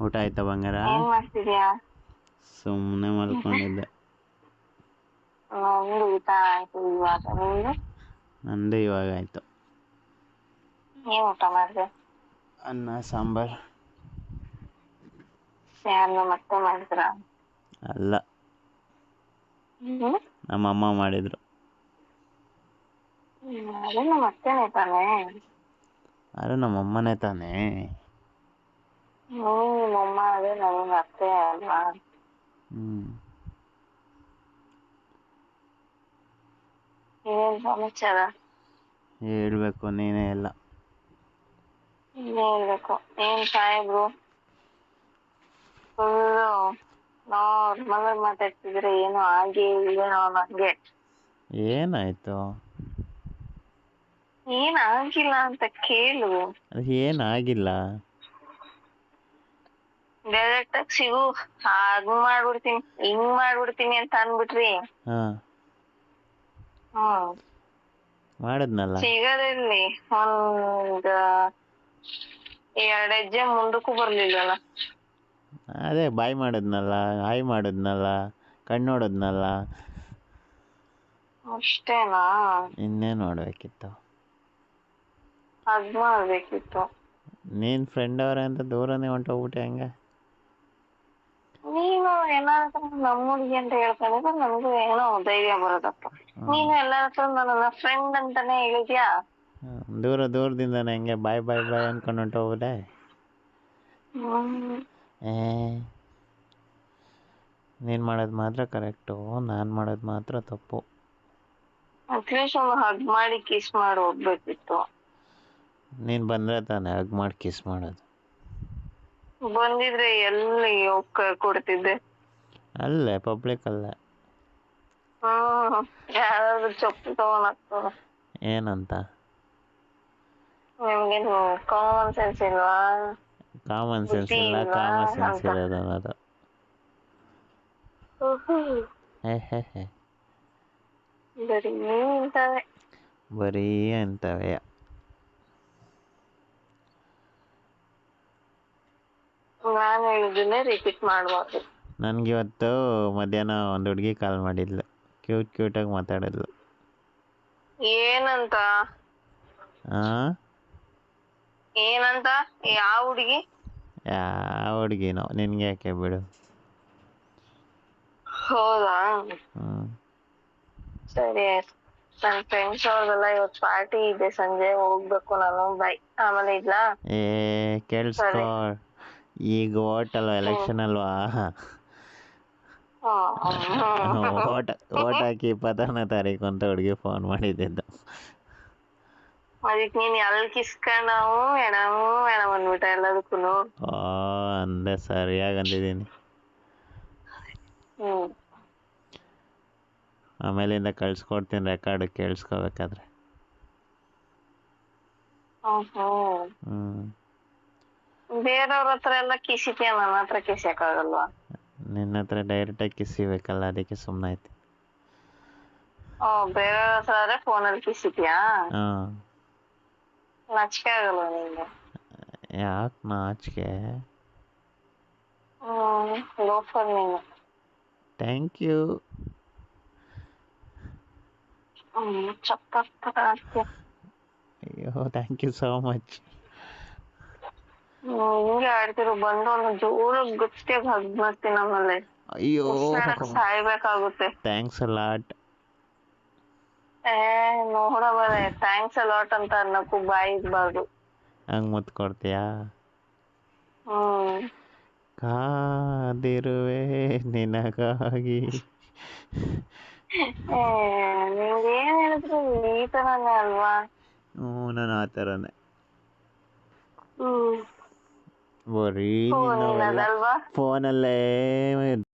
ಊಟ ಆಯ್ತಾ ಬಂಗಾರ? ಏನ್ ಮಾಡ್ತಿದ್ಯಾ. ಸುಮ್ಮನೆ ಮಲ್ಕೊಂಡಿದ್ದೆ. ನಂದು ಊಟ ಆಯ್ತು ಇವಾಗ ನಿಂದು? ನಂದು ಇವಾಗ ಆಯ್ತು. ಏನ್ ಊಟ ಮಾಡಿದೆ? ಅನ್ನ ಸಾಂಬಾರ್. ಯಾರನ್ನ ಮತ್ತೆ ಮಾಡಿದ್ರ? ಅಲ್ಲ. ಹ್ಮ್? ಅಮ್ಮ ಮಾಡಿದ್ರು. ನಮ್ಮ ಮತ್ತೇನೆ ತಾನೆ. ನಮ್ಮ ಅಮ್ಮನೇ ತಾನೇ. ಹ್ಮ್ ನಿಮ್ಮಮ್ಮ ಅದೇ ನನಗೆ ಅತ್ತೆ ಅಲ್ವಾ ಹ್ಮ್ ಏನ್ ಸಮಾಚಾರ ಹೇಳ್ಬೇಕು? ನೀನೇ ಎಲ್ಲ ಹೇಳ್ಬೇಕು ಏನ್ ಸಾಹೇಬ್ರು ಫುಲ್ಲು ನಾರ್ಮಲ್ ಮಾತಾಡ್ತಿದ್ರೆ ಏನು ಹಾಗೆ ಏನೋ ನಂಗೆ. ಏನಾಯ್ತು ಏನ್ ಆಗಿಲ್ಲ ಅಂತ ಕೇಳು. ಅದು ಏನಾಗಿಲ್ಲ ಡೈರೆಕ್ಟ್ ಆಗಿ ಸಿಗು. ಹಾಗ್ ಮಾಡ್ಬಿಡ್ತೀನಿ ಹಿಂಗ್ ಮಾಡ್ಬಿಡ್ತೀನಿ ಅಂತ ಅನ್ಬಿಟ್ರಿ. ಹಾ. ಹ್ಮ್. ಮಾಡಿದ್ನಲ್ಲ? ಸಿಗದಲ್ಲಿ ಒಂದ್ ಎರಡ್ ಹೆಜ್ಜೆ ಮುಂದಕ್ಕೂ ಬರ್ಲಿಲ್ಲಲ್ಲ. ಅದೇ ಬಾಯ್ ಮಾಡದ್ನಲ್ಲ ಹಾಯ್ ಮಾಡದ್ನಲ್ಲ ಕಣ್ಣೋಡದ್ನಲ್ಲ ಅಷ್ಟೇನಾ? ಇನ್ನೇನ್ ನೋಡಬೇಕಿತ್ತು ಅದ್ ಮಾಡ್ಬೇಕಿತ್ತು. ನೀನ್ ಫ್ರೆಂಡ್ ಅವರೇ ಅಂತ ದೂರನೇ ಹೊಂಟೋಗ್ಬಿಟ್ಟೆ ಹಂಗೆ? ಎಲ್ಲಾರ ಹತ್ರ ನಮ್ಮ ಹುಡುಗಿ ಅಂತ ಹೇಳ್ಕೊಂಡಿದ್ರೆ ನಮ್ಗೂ ಏನೋ ಧೈರ್ಯ ಬರೋದಪ್ಪ ನೀನು ಎಲ್ಲಾರ ಹತ್ರ ನನ್ನ ಫ್ರೆಂಡ್ ಅಂತಾನೆ ಹೇಳಿದ್ಯಾ? ದೂರ ದೂರದಿಂದನೇ ಹಂಗೆ ಬಾಯ್ ಬಾಯ್ ಬಾಯ್ ಅನ್ಕೊಂಡು ಹೊಂಟೋಗ್ಬಿಟ್ಟೆ ಹ್ಮ್. ಏ ನೀನು ಮಾಡೋದು ಮಾತ್ರ ಕರೆಕ್ಟು ನಾನು ಮಾಡೋದು ಮಾತ್ರ ತಪ್ಪು. ಅಟ್ಲೀಸ್ಟ್ ಒಂದು ಹಗ್ ಮಾಡಿ ಕಿಸ್ ಮಾಡಿ ಹೋಗ್ಬೇಕಿತ್ತು. ನೀನು ಬಂದ್ರೆ ತಾನೇ ಹಗ್ ಮಾಡಿ ಕಿಸ್ ಮಾಡೋದು. ಬಂದಿದ್ರೆ ಎಲ್ಲಿ ಹೋಗ್ ಕೊಡ್ತಿದ್ದೆ? ಅಲ್ಲೇ ಪಬ್ಲಿಕಲ್ಲೇ ಹ್ಮ್ ಯಾರಾದ್ರೂ ಚಪ್ಪು ತಗೊಂಡ್ ಹಾಕ್ತಾರ ಏನಂತ ನಿಮ್ಗೆ ಕಾಮನ್ ಸೆನ್ಸ್ ಇಲ್ವಾ ಕಾಮನ್ ಸೆನ್ಸ್ ಬುದ್ಧಿ ಇಲ್ಲ ಇಲ್ವಾ ಕಾಮನ್ ಸೆನ್ಸ್ ಅಂತ. ಇರೋದು ಅನ್ನೋದು ಹೇ ಹೇ ಹೇ ಬರೀ ಇಂಥವೇ ಬರೀ ಅಂತವೆ ನಾನು ಹೇಳಿದ್ದನ್ನೇ ರಿಪೀಟ್ ಮಾಡ್ಬಾರ್ದು ನನಗಿವತ್ತು ಮಧ್ಯಾಹ್ನ ಒಂದು ಹುಡುಗಿ ಕಾಲ್ ಮಾಡಿದ್ಲು. ಕ್ಯೂಟ್ ಕ್ಯೂಟಾಗಿ ಮಾತಾಡಿದ್ಲು. ಏನಂತ? ಆ? ಏನಂತ? ಯಾವ ಹುಡುಗಿ? ಯಾವ ಹುಡುಗಿನೋ? ನಿನ್ಗೆ ಯಾಕೆ ಬಿಡು. ಹೌದಾ? ಸರಿ ಆಯ್ತು. ನನ್ ಫ್ರೆಂಡ್ಸ್ ಅವ್ರಿಗೆಲ್ಲ ಇವತ್ ಪಾರ್ಟಿ ಇದೆ. ಸಂಜೆ ಹೋಗ್ಬೇಕು ನಾನು. ಬೈ ಆಮೇಲೆ ಇಡ್ಲಾ? ಏ ಕೇಳಿಸ್ಕೊ. ಈಗ ಅಲ್ವಾ ಎಲೆಕ್ಷನ್ ಅಲ್ವಾ? ಓಟ್ ಓಟ್ ಹಾಕಿ ಇಪ್ಪತ್ತಾರನೇ ತಾರೀಕು ಅಂತ ಹುಡುಗಿ ಫೋನ್ ಮಾಡಿದ್ದಿದ್ದು. ಅದಕ್ಕೆ ನೀನ್ ಎಲ್ಲಿ ಕಿಸ್ಕೊಂಡವು ಎಣವು ಎಣ ಬಂದ್ಬಿಟ್ಟ ಎಲ್ಲದಕ್ಕೂ ಅಂದೆ ಸರಿಯಾಗಿ ಅಂದಿದ್ದೀನಿ. ಆಮೇಲಿಂದ ಕಳ್ಸ್ಕೊಡ್ತೀನಿ ರೆಕಾರ್ಡ್ ಕೇಳಿಸ್ಕೋಬೇಕಾದ್ರೆ. ಬೇರೆಯವ್ರ ಹತ್ರ ಎಲ್ಲ ಕಿಸಿತೀಯ ನನ್ನ ಹತ್ರ ಕಿಸಿಯಕ್ಕಾಗಲ್ವಾ ನಿನ್ನ ಹತ್ರ ಡೈರೆಕ್ಟಾಗಿ ಕಿಸಿಬೇಕಲ್ಲ ಅದಕ್ಕೆ ಸುಮ್ಮನೆ ಆಯ್ತು ಓ ಬೇರೆಯವ್ರ ಹತ್ರ ಆದ್ರೆ ಫೋನಲ್ಲಿ ಕಿಸಿತೀಯಾ ಹಾಂ ನಾಚಿಕೆ ಆಗಲ್ವಾ ನಿಂಗೆ ಯಾಕೆ ನಾಚಿಕೆ ಹ್ಮ್ ಲೋಫರ್ ನೀನು ಥ್ಯಾಂಕ್ ಯು ಹ್ಮ್ ಚಪ್ಪ ಆಗ್ತೀಯ ಅಯ್ಯೋ ಥ್ಯಾಂಕ್ ಯು ಸೋ ಮಚ್ ಹ್ಮ್ ಹಿಂಗೆ ಆಡ್ತಿರು ಬಂದು ಒಂದು ಜೋರು ಗುತ್ತಿಗೆ ಹಗ್ ಮಾಡ್ತೀನಿ ನಮ್ಮಲ್ಲಿ. ಅಯ್ಯೋ ಸಾಯ್ಬೇಕಾಗುತ್ತೆ. ಥ್ಯಾಂಕ್ಸ್ ಲಾಟ್ ಏ ನೋಡ ಬರೇ ಥ್ಯಾಂಕ್ಸ್ ಅಲಾಟ್ ಅಂತ ಅನ್ನಕ್ಕೂ ಬಾಯಿ ಇರಬಾರ್ದು. ಹಂಗೆ ಮುತ್ತು ಕೊಡ್ತೀಯಾ? ಕಾದಿರುವೆ ನಿನಗಾಗಿ. ಏ ನಿಮ್ಗೆ ಏನ್ ಹೇಳಿದ್ರು ಈ ತರನೇ ಅಲ್ವಾ? ಹ್ಞೂ ನಾನು ಆ ಥರನೇ ಹ್ಮ್. ಬರೀ ಹ್ಞೂ ನಿನ್ನವೆಲ್ಲ ನೀನದಲ್ವಾ ಫೋನಲ್ಲೇ